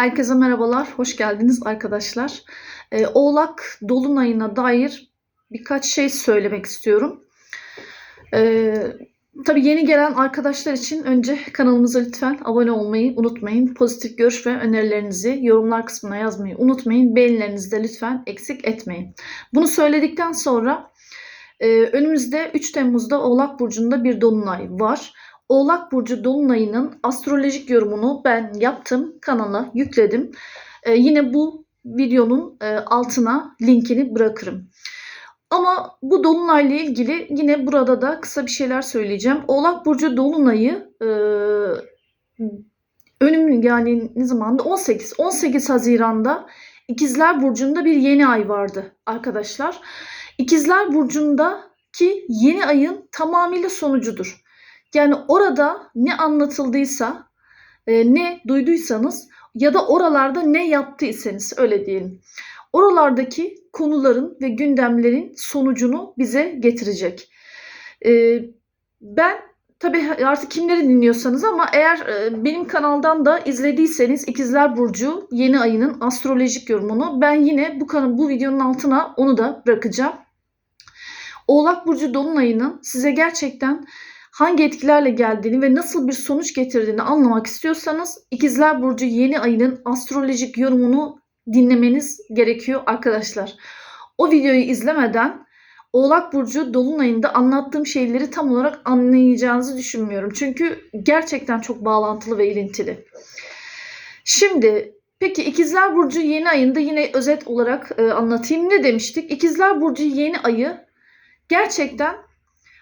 Herkese merhabalar, hoş geldiniz arkadaşlar. Ee, Oğlak Dolunay'ına dair birkaç şey söylemek istiyorum. Ee, tabii yeni gelen arkadaşlar için önce kanalımıza lütfen abone olmayı unutmayın. Pozitif görüş ve önerilerinizi yorumlar kısmına yazmayı unutmayın. Beğenilerinizi de lütfen eksik etmeyin. Bunu söyledikten sonra e, önümüzde 3 Temmuz'da Oğlak Burcu'nda bir Dolunay var. Oğlak Burcu Dolunay'ının astrolojik yorumunu ben yaptım. Kanala yükledim. Ee, yine bu videonun e, altına linkini bırakırım. Ama bu Dolunay'la ilgili yine burada da kısa bir şeyler söyleyeceğim. Oğlak Burcu Dolunay'ı e, önüm yani ne zamandı? 18 18 Haziran'da İkizler Burcu'nda bir yeni ay vardı arkadaşlar. İkizler Burcu'ndaki yeni ayın tamamıyla sonucudur. Yani orada ne anlatıldıysa, e, ne duyduysanız ya da oralarda ne yaptıysanız öyle diyelim. Oralardaki konuların ve gündemlerin sonucunu bize getirecek. E, ben tabii artık kimleri dinliyorsanız ama eğer e, benim kanaldan da izlediyseniz İkizler Burcu yeni ayının astrolojik yorumunu ben yine bu kanal bu videonun altına onu da bırakacağım. Oğlak Burcu Dolunay'ının size gerçekten hangi etkilerle geldiğini ve nasıl bir sonuç getirdiğini anlamak istiyorsanız İkizler Burcu yeni ayının astrolojik yorumunu dinlemeniz gerekiyor arkadaşlar. O videoyu izlemeden Oğlak Burcu Dolunay'ında anlattığım şeyleri tam olarak anlayacağınızı düşünmüyorum. Çünkü gerçekten çok bağlantılı ve ilintili. Şimdi peki İkizler Burcu yeni ayında yine özet olarak e, anlatayım. Ne demiştik? İkizler Burcu yeni ayı gerçekten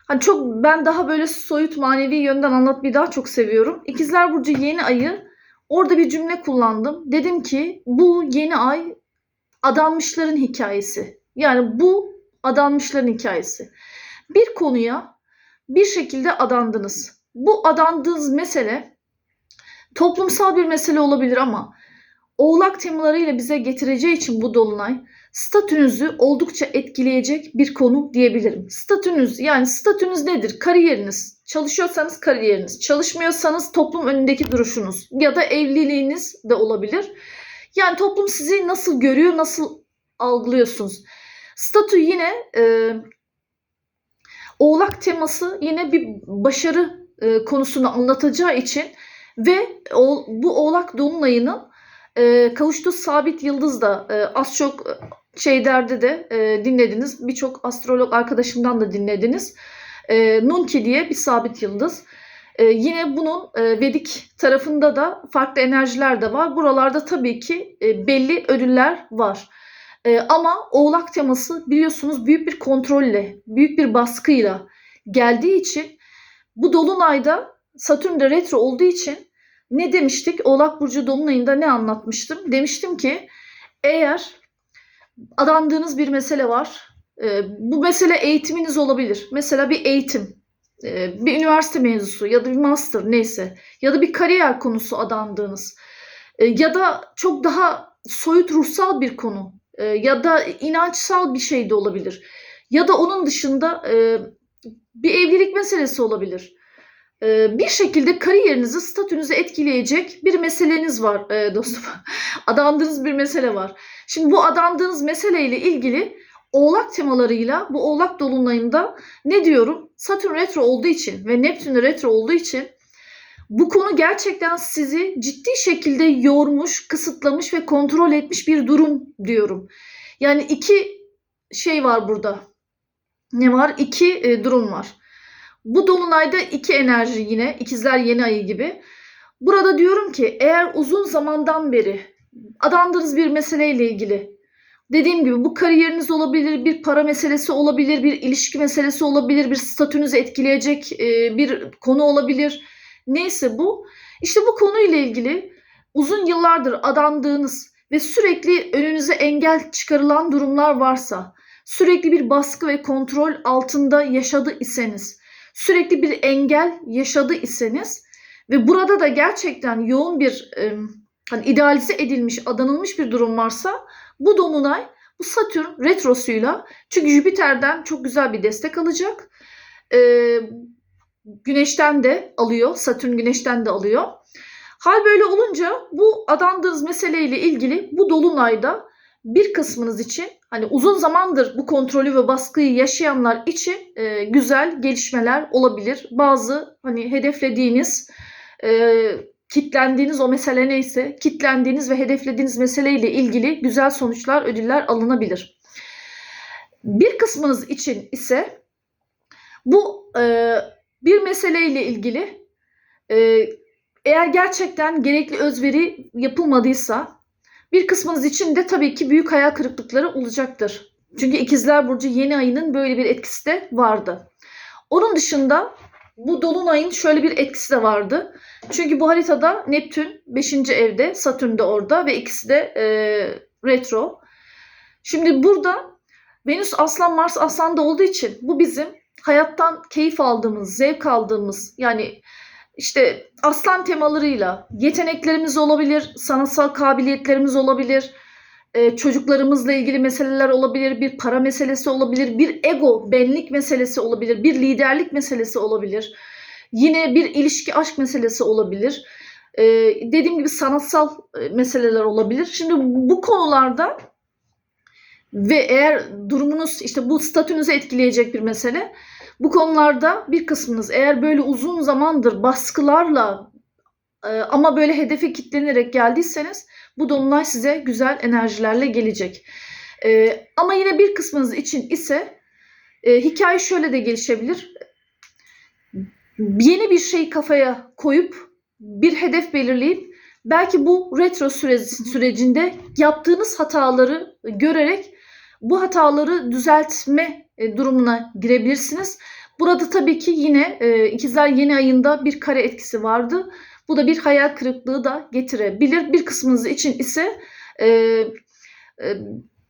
Hani çok ben daha böyle soyut manevi yönden anlatmayı daha çok seviyorum. İkizler Burcu yeni ayı orada bir cümle kullandım. Dedim ki bu yeni ay adanmışların hikayesi. Yani bu adanmışların hikayesi. Bir konuya bir şekilde adandınız. Bu adandığınız mesele toplumsal bir mesele olabilir ama oğlak temalarıyla bize getireceği için bu dolunay statünüzü oldukça etkileyecek bir konu diyebilirim. Statünüz yani statünüz nedir? Kariyeriniz. Çalışıyorsanız kariyeriniz. Çalışmıyorsanız toplum önündeki duruşunuz ya da evliliğiniz de olabilir. Yani toplum sizi nasıl görüyor, nasıl algılıyorsunuz? Statü yine e, oğlak teması yine bir başarı e, konusunu anlatacağı için ve o, bu oğlak dolunayının e, kavuştuğu sabit yıldız da e, az çok şeylerde de e, dinlediniz. Birçok astrolog arkadaşımdan da dinlediniz. E, Nunki diye bir sabit yıldız. E, yine bunun e, Vedik tarafında da farklı enerjiler de var. Buralarda tabii ki e, belli ödüller var. E, ama oğlak teması biliyorsunuz büyük bir kontrolle, büyük bir baskıyla geldiği için bu dolunayda Satürn de retro olduğu için ne demiştik? Oğlak Burcu Dolunay'ında ne anlatmıştım? Demiştim ki eğer adandığınız bir mesele var. E, bu mesele eğitiminiz olabilir. Mesela bir eğitim, e, bir üniversite mevzusu ya da bir master neyse ya da bir kariyer konusu adandığınız e, ya da çok daha soyut ruhsal bir konu e, ya da inançsal bir şey de olabilir. Ya da onun dışında e, bir evlilik meselesi olabilir. E, bir şekilde kariyerinizi, statünüzü etkileyecek bir meseleniz var e, dostum. Adandığınız bir mesele var. Şimdi bu adandığınız meseleyle ilgili Oğlak temalarıyla bu Oğlak dolunayında ne diyorum? Satürn retro olduğu için ve Neptün retro olduğu için bu konu gerçekten sizi ciddi şekilde yormuş, kısıtlamış ve kontrol etmiş bir durum diyorum. Yani iki şey var burada. Ne var? İki e, durum var. Bu dolunayda iki enerji yine ikizler yeni ayı gibi. Burada diyorum ki eğer uzun zamandan beri adandığınız bir meseleyle ilgili dediğim gibi bu kariyeriniz olabilir, bir para meselesi olabilir, bir ilişki meselesi olabilir, bir statünüzü etkileyecek e, bir konu olabilir. Neyse bu. İşte bu konuyla ilgili uzun yıllardır adandığınız ve sürekli önünüze engel çıkarılan durumlar varsa, sürekli bir baskı ve kontrol altında yaşadı iseniz, sürekli bir engel yaşadı iseniz ve burada da gerçekten yoğun bir hani idealize edilmiş, adanılmış bir durum varsa bu dolunay bu Satürn retrosuyla çünkü Jüpiter'den çok güzel bir destek alacak. E, güneşten de alıyor. Satürn güneşten de alıyor. Hal böyle olunca bu adandığınız meseleyle ilgili bu dolunayda bir kısmınız için hani uzun zamandır bu kontrolü ve baskıyı yaşayanlar için e, güzel gelişmeler olabilir. Bazı hani hedeflediğiniz, e, kitlendiğiniz o mesele neyse, kitlendiğiniz ve hedeflediğiniz meseleyle ilgili güzel sonuçlar, ödüller alınabilir. Bir kısmınız için ise bu e, bir meseleyle ilgili e, eğer gerçekten gerekli özveri yapılmadıysa bir kısmınız için de tabii ki büyük hayal kırıklıkları olacaktır. Çünkü İkizler Burcu yeni ayının böyle bir etkisi de vardı. Onun dışında bu dolunayın şöyle bir etkisi de vardı. Çünkü bu haritada Neptün 5. evde, Satürn de orada ve ikisi de e, retro. Şimdi burada Venüs Aslan, Mars Aslan'da olduğu için bu bizim hayattan keyif aldığımız, zevk aldığımız yani işte aslan temalarıyla yeteneklerimiz olabilir, sanatsal kabiliyetlerimiz olabilir, e, çocuklarımızla ilgili meseleler olabilir, bir para meselesi olabilir, bir ego, benlik meselesi olabilir, bir liderlik meselesi olabilir. Yine bir ilişki, aşk meselesi olabilir. E, dediğim gibi sanatsal e, meseleler olabilir. Şimdi bu konularda ve eğer durumunuz işte bu statünüzü etkileyecek bir mesele bu konularda bir kısmınız eğer böyle uzun zamandır baskılarla e, ama böyle hedefe kitlenerek geldiyseniz bu dolunay size güzel enerjilerle gelecek. E, ama yine bir kısmınız için ise e, hikaye şöyle de gelişebilir. Yeni bir şey kafaya koyup bir hedef belirleyip belki bu retro sürecinde yaptığınız hataları görerek bu hataları düzeltme durumuna girebilirsiniz. Burada tabii ki yine e, ikizler yeni ayında bir kare etkisi vardı. Bu da bir hayal kırıklığı da getirebilir. Bir kısmınız için ise e, e,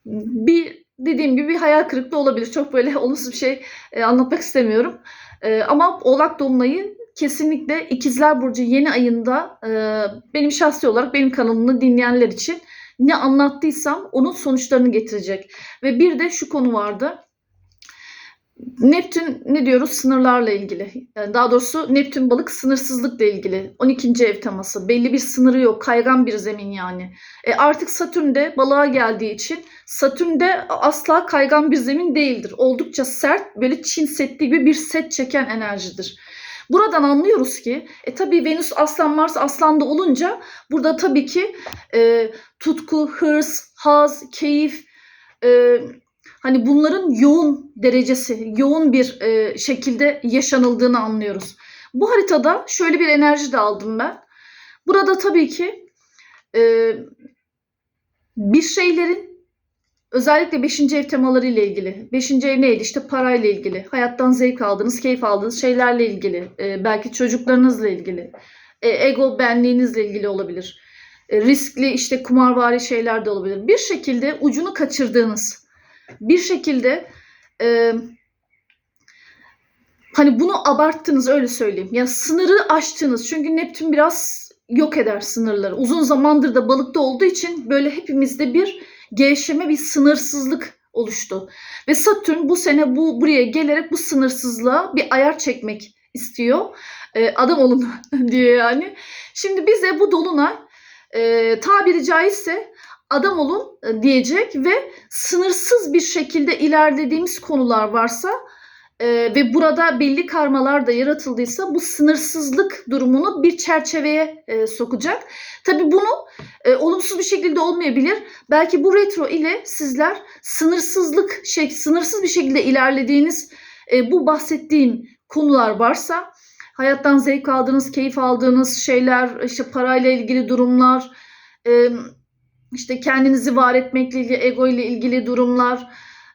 bir dediğim gibi bir hayal kırıklığı olabilir. Çok böyle olumsuz bir şey e, anlatmak istemiyorum. E, ama Oğlak Dolunay'ı kesinlikle İkizler Burcu yeni ayında e, benim şahsi olarak benim kanalımı dinleyenler için ne anlattıysam onun sonuçlarını getirecek. Ve bir de şu konu vardı. Neptün ne diyoruz? Sınırlarla ilgili. Yani daha doğrusu Neptün balık sınırsızlıkla ilgili. 12. ev teması. Belli bir sınırı yok. Kaygan bir zemin yani. E artık Satürn de balığa geldiği için Satürn de asla kaygan bir zemin değildir. Oldukça sert böyle Çin setli gibi bir set çeken enerjidir. Buradan anlıyoruz ki e tabii Venüs Aslan Mars Aslan'da olunca burada tabii ki e, tutku, hırs, haz, keyif e, hani bunların yoğun derecesi, yoğun bir e, şekilde yaşanıldığını anlıyoruz. Bu haritada şöyle bir enerji de aldım ben. Burada tabii ki e, bir şeylerin özellikle 5. ev temaları ile ilgili. 5. ev neydi? İşte parayla ilgili. Hayattan zevk aldığınız, keyif aldığınız şeylerle ilgili. E, belki çocuklarınızla ilgili. E, ego benliğinizle ilgili olabilir. E, riskli işte kumarvari şeyler de olabilir. Bir şekilde ucunu kaçırdığınız, bir şekilde e, hani bunu abarttınız öyle söyleyeyim. Ya sınırı aştınız. Çünkü Neptün biraz yok eder sınırları. Uzun zamandır da balıkta olduğu için böyle hepimizde bir gevşeme, bir sınırsızlık oluştu. Ve Satürn bu sene bu buraya gelerek bu sınırsızlığa bir ayar çekmek istiyor. E, adam olun diyor yani. Şimdi bize bu dolunay e, tabiri caizse adam olun e, diyecek ve sınırsız bir şekilde ilerlediğimiz konular varsa e, ve burada belli karmalar da yaratıldıysa bu sınırsızlık durumunu bir çerçeveye e, sokacak. Tabi bunu e, olumsuz bir şekilde olmayabilir. Belki bu retro ile sizler sınırsızlık, şey, sınırsız bir şekilde ilerlediğiniz e, bu bahsettiğim konular varsa hayattan zevk aldığınız, keyif aldığınız şeyler, işte parayla ilgili durumlar, e, işte kendinizi var etmekle ilgili, ego ile ilgili durumlar,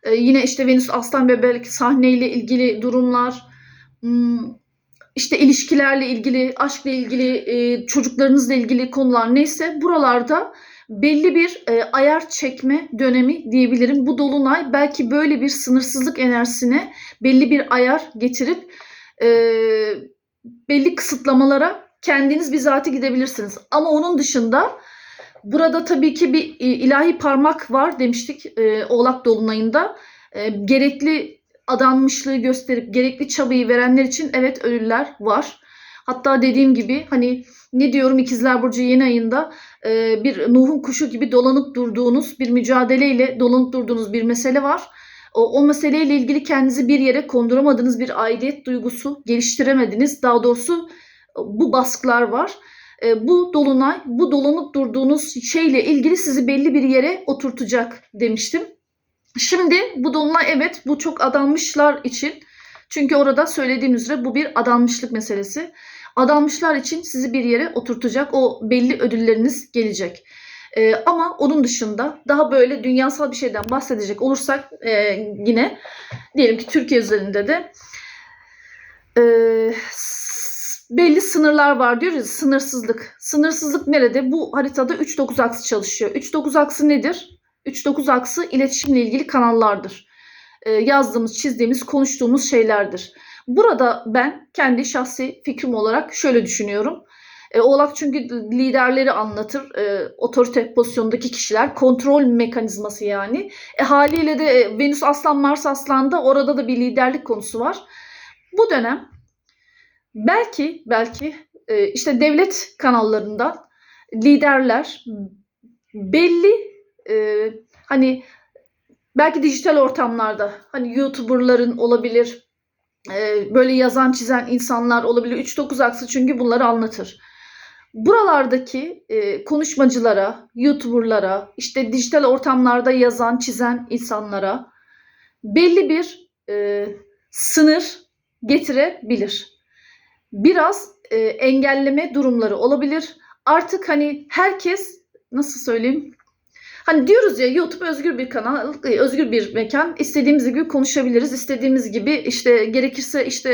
e, yine işte Venüs Aslan ve belki sahneyle ilgili durumlar, hmm, işte ilişkilerle ilgili, aşkla ilgili, e, çocuklarınızla ilgili konular neyse buralarda belli bir e, ayar çekme dönemi diyebilirim. Bu dolunay belki böyle bir sınırsızlık enerjisine belli bir ayar getirip e, belli kısıtlamalara kendiniz bizatihi gidebilirsiniz. Ama onun dışında burada tabii ki bir e, ilahi parmak var demiştik e, Oğlak Dolunay'ında. E, gerekli adanmışlığı gösterip gerekli çabayı verenler için evet ödüller var. Hatta dediğim gibi hani ne diyorum İkizler Burcu yeni ayında e, bir Nuh'un kuşu gibi dolanıp durduğunuz bir mücadeleyle dolanıp durduğunuz bir mesele var. O, o meseleyle ilgili kendinizi bir yere konduramadınız, bir aidiyet duygusu geliştiremediniz. Daha doğrusu bu baskılar var. E, bu dolunay, bu dolanıp durduğunuz şeyle ilgili sizi belli bir yere oturtacak demiştim. Şimdi bu dolunay evet bu çok adanmışlar için. Çünkü orada söylediğim üzere bu bir adanmışlık meselesi. Adanmışlar için sizi bir yere oturtacak. O belli ödülleriniz gelecek. Ee, ama onun dışında daha böyle dünyasal bir şeyden bahsedecek olursak e, yine diyelim ki Türkiye üzerinde de e, belli sınırlar var diyoruz ya, sınırsızlık. Sınırsızlık nerede? Bu haritada 3-9 aksı çalışıyor. 3-9 aksı nedir? 3-9 aksı iletişimle ilgili kanallardır. E, yazdığımız, çizdiğimiz, konuştuğumuz şeylerdir. Burada ben kendi şahsi fikrim olarak şöyle düşünüyorum. E, Oğlak çünkü liderleri anlatır. E, otorite pozisyondaki kişiler. Kontrol mekanizması yani. E, haliyle de e, Venüs Aslan Mars Aslan'da orada da bir liderlik konusu var. Bu dönem belki belki e, işte devlet kanallarından liderler belli e, hani belki dijital ortamlarda hani YouTuber'ların olabilir e, böyle yazan çizen insanlar olabilir. 3-9 aksı çünkü bunları anlatır. Buralardaki e, konuşmacılara, YouTuber'lara, işte dijital ortamlarda yazan, çizen insanlara belli bir e, sınır getirebilir. Biraz e, engelleme durumları olabilir. Artık hani herkes nasıl söyleyeyim? Hani diyoruz ya YouTube özgür bir kanal, e, özgür bir mekan. İstediğimiz gibi konuşabiliriz. istediğimiz gibi işte gerekirse işte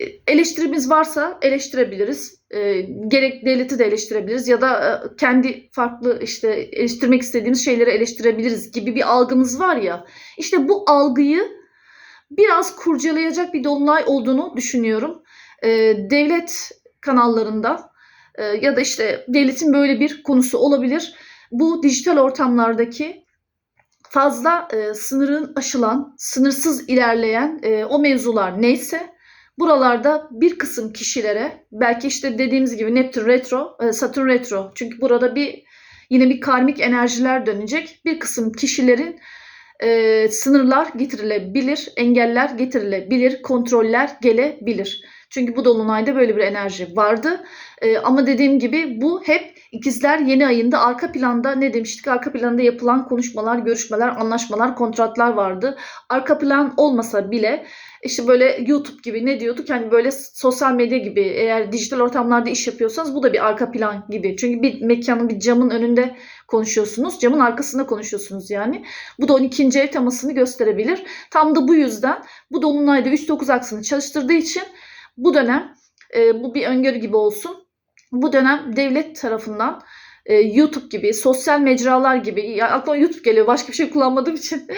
e, eleştirimiz varsa eleştirebiliriz. E, gerek devleti de eleştirebiliriz ya da e, kendi farklı işte eleştirmek istediğimiz şeyleri eleştirebiliriz gibi bir algımız var ya. İşte bu algıyı biraz kurcalayacak bir dolunay olduğunu düşünüyorum. E, devlet kanallarında e, ya da işte devletin böyle bir konusu olabilir. Bu dijital ortamlardaki fazla e, sınırın aşılan, sınırsız ilerleyen e, o mevzular neyse buralarda bir kısım kişilere belki işte dediğimiz gibi Neptün retro, e, Satürn retro çünkü burada bir yine bir karmik enerjiler dönecek. Bir kısım kişilerin e, sınırlar getirilebilir, engeller getirilebilir, kontroller gelebilir. Çünkü bu dolunayda böyle bir enerji vardı. E, ama dediğim gibi bu hep ikizler yeni ayında arka planda ne demiştik? Arka planda yapılan konuşmalar, görüşmeler, anlaşmalar, kontratlar vardı. Arka plan olmasa bile işte böyle YouTube gibi ne diyorduk? Hani böyle sosyal medya gibi eğer dijital ortamlarda iş yapıyorsanız bu da bir arka plan gibi. Çünkü bir mekanın bir camın önünde konuşuyorsunuz. Camın arkasında konuşuyorsunuz yani. Bu da 12. ev temasını gösterebilir. Tam da bu yüzden bu dolunayda 3-9 aksını çalıştırdığı için bu dönem e, bu bir öngörü gibi olsun. Bu dönem devlet tarafından e, YouTube gibi, sosyal mecralar gibi, ya aklıma YouTube geliyor başka bir şey kullanmadığım için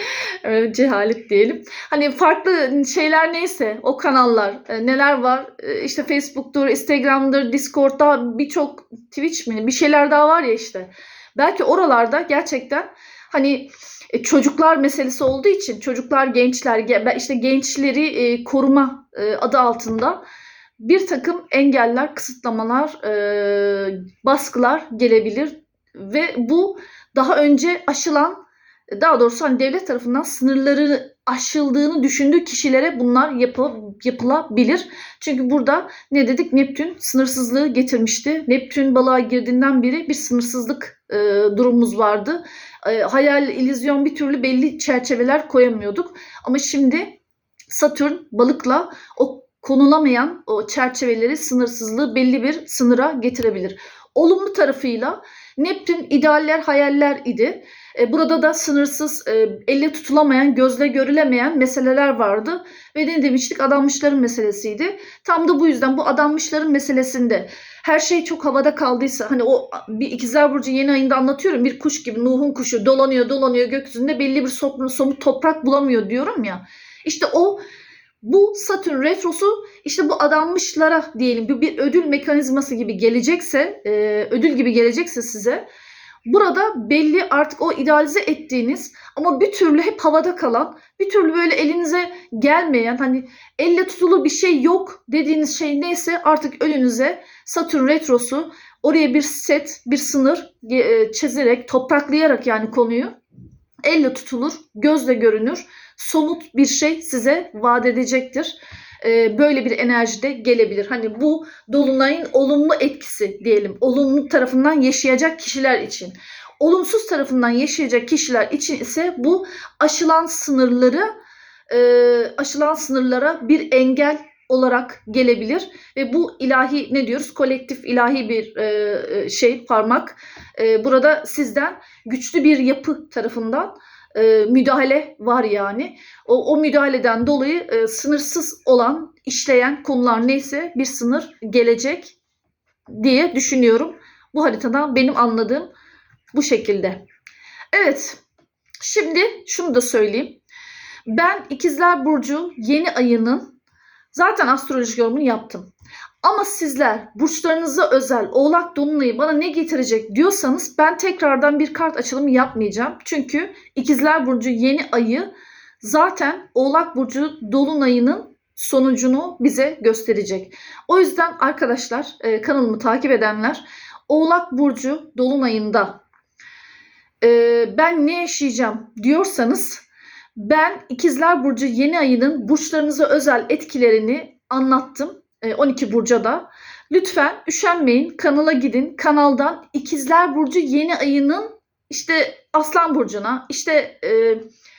cehalet diyelim. Hani farklı şeyler neyse o kanallar e, neler var e, işte Facebook'tur, Instagram'dır, Discord'da birçok Twitch mi bir şeyler daha var ya işte. Belki oralarda gerçekten hani e, çocuklar meselesi olduğu için çocuklar, gençler, ge- işte gençleri e, koruma e, adı altında bir takım engeller, kısıtlamalar, baskılar gelebilir ve bu daha önce aşılan, daha doğrusu hani devlet tarafından sınırları aşıldığını düşündüğü kişilere bunlar yapı, yapılabilir. Çünkü burada ne dedik? Neptün sınırsızlığı getirmişti. Neptün balığa girdiğinden beri bir sınırsızlık e, durumumuz vardı. E, hayal, illüzyon bir türlü belli çerçeveler koyamıyorduk. Ama şimdi Satürn balıkla o konulamayan o çerçeveleri, sınırsızlığı belli bir sınıra getirebilir. Olumlu tarafıyla Neptün idealler, hayaller idi. E, burada da sınırsız, e, elle tutulamayan, gözle görülemeyen meseleler vardı. Ve ne demiştik? Adanmışların meselesiydi. Tam da bu yüzden bu adanmışların meselesinde her şey çok havada kaldıysa hani o bir ikizler burcu yeni ayında anlatıyorum bir kuş gibi Nuh'un kuşu dolanıyor dolanıyor gökyüzünde belli bir somut, toprak bulamıyor diyorum ya. İşte o bu Satürn retrosu işte bu adanmışlara diyelim bir, bir ödül mekanizması gibi gelecekse, e, ödül gibi gelecekse size Burada belli artık o idealize ettiğiniz ama bir türlü hep havada kalan, bir türlü böyle elinize gelmeyen hani elle tutulu bir şey yok dediğiniz şey neyse artık önünüze Satürn retrosu oraya bir set, bir sınır e, çizerek, topraklayarak yani konuyu elle tutulur, gözle görünür, somut bir şey size vaat edecektir. Ee, böyle bir enerji de gelebilir. Hani bu dolunayın olumlu etkisi diyelim. Olumlu tarafından yaşayacak kişiler için. Olumsuz tarafından yaşayacak kişiler için ise bu aşılan sınırları e, aşılan sınırlara bir engel olarak gelebilir ve bu ilahi ne diyoruz kolektif ilahi bir e, şey parmak e, burada sizden güçlü bir yapı tarafından e, müdahale var yani. O, o müdahaleden dolayı e, sınırsız olan işleyen konular neyse bir sınır gelecek diye düşünüyorum. Bu haritadan benim anladığım bu şekilde. Evet şimdi şunu da söyleyeyim. Ben ikizler burcu yeni ayının Zaten astrolojik yorumunu yaptım. Ama sizler burçlarınıza özel oğlak dolunayı bana ne getirecek diyorsanız ben tekrardan bir kart açılımı yapmayacağım. Çünkü ikizler burcu yeni ayı zaten oğlak burcu dolunayının sonucunu bize gösterecek. O yüzden arkadaşlar e, kanalımı takip edenler oğlak burcu dolunayında e, ben ne yaşayacağım diyorsanız ben İkizler Burcu yeni ayının burçlarınıza özel etkilerini anlattım. 12 burca da. Lütfen üşenmeyin. Kanala gidin. Kanaldan İkizler Burcu yeni ayının işte Aslan Burcu'na, işte e,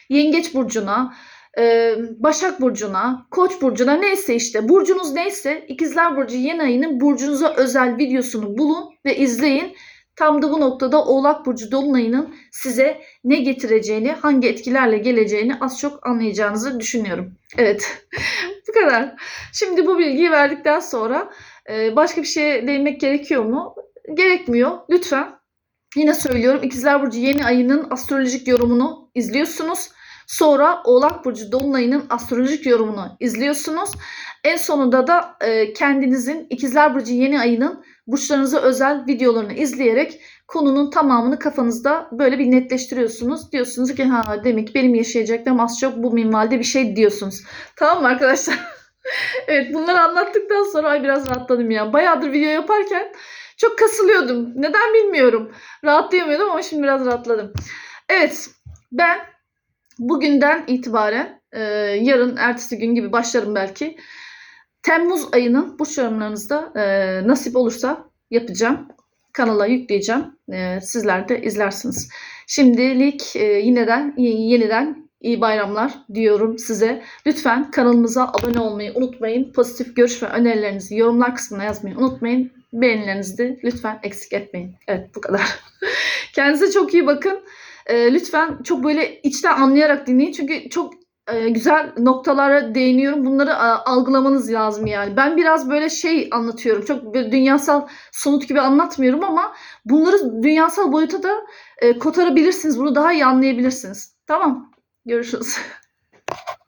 Yengeç Burcu'na, e, Başak Burcu'na, Koç Burcu'na neyse işte burcunuz neyse İkizler Burcu yeni ayının burcunuza özel videosunu bulun ve izleyin. Tam da bu noktada Oğlak Burcu Dolunay'ının size ne getireceğini, hangi etkilerle geleceğini az çok anlayacağınızı düşünüyorum. Evet, bu kadar. Şimdi bu bilgiyi verdikten sonra e, başka bir şeye değinmek gerekiyor mu? Gerekmiyor. Lütfen yine söylüyorum İkizler Burcu yeni ayının astrolojik yorumunu izliyorsunuz. Sonra Oğlak Burcu Dolunay'ının astrolojik yorumunu izliyorsunuz. En sonunda da e, kendinizin İkizler Burcu yeni ayının burçlarınıza özel videolarını izleyerek konunun tamamını kafanızda böyle bir netleştiriyorsunuz. Diyorsunuz ki ha demek benim yaşayacaklarım az çok bu minvalde bir şey diyorsunuz. Tamam mı arkadaşlar? evet bunları anlattıktan sonra ay biraz rahatladım ya. Bayağıdır video yaparken çok kasılıyordum. Neden bilmiyorum. Rahatlayamıyordum ama şimdi biraz rahatladım. Evet ben bugünden itibaren e, yarın ertesi gün gibi başlarım belki. Temmuz ayının burç yorumlarınızda e, nasip olursa yapacağım. Kanala yükleyeceğim. E, sizler de izlersiniz. Şimdilik e, yineden yeniden iyi bayramlar diyorum size. Lütfen kanalımıza abone olmayı unutmayın. Pozitif görüş ve önerilerinizi yorumlar kısmına yazmayı unutmayın. Beğenilerinizi de lütfen eksik etmeyin. Evet bu kadar. Kendinize çok iyi bakın. E, lütfen çok böyle içten anlayarak dinleyin. Çünkü çok e, güzel noktalara değiniyorum. Bunları algılamanız lazım yani. Ben biraz böyle şey anlatıyorum. Çok böyle dünyasal somut gibi anlatmıyorum ama bunları dünyasal boyuta da e, kotarabilirsiniz. Bunu daha iyi anlayabilirsiniz. Tamam. Görüşürüz.